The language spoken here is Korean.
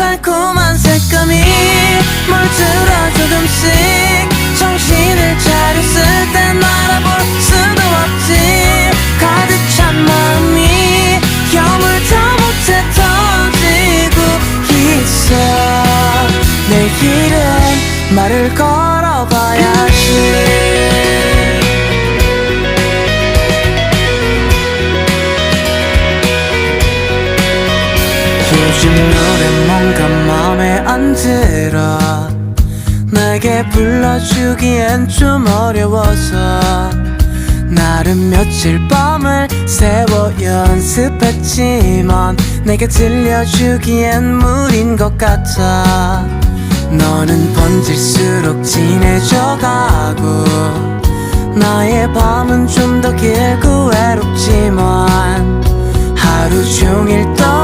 달콤한 색감이 물들어 조금씩 정신을 차렸을 땐 알아볼 수도 없지. 가득 찬 마음이 여물다 못해 터지고 있어. 내일은 말을 걸어봐야지. 요즘 노래 들어. 내게 불러주기엔 좀 어려워서 나름 며칠 밤을 새워 연습했지만 내게 들려주기엔 무린 것 같아. 너는 번질수록 진해져가고 나의 밤은 좀 더 길고 외롭지만 하루 종일 너의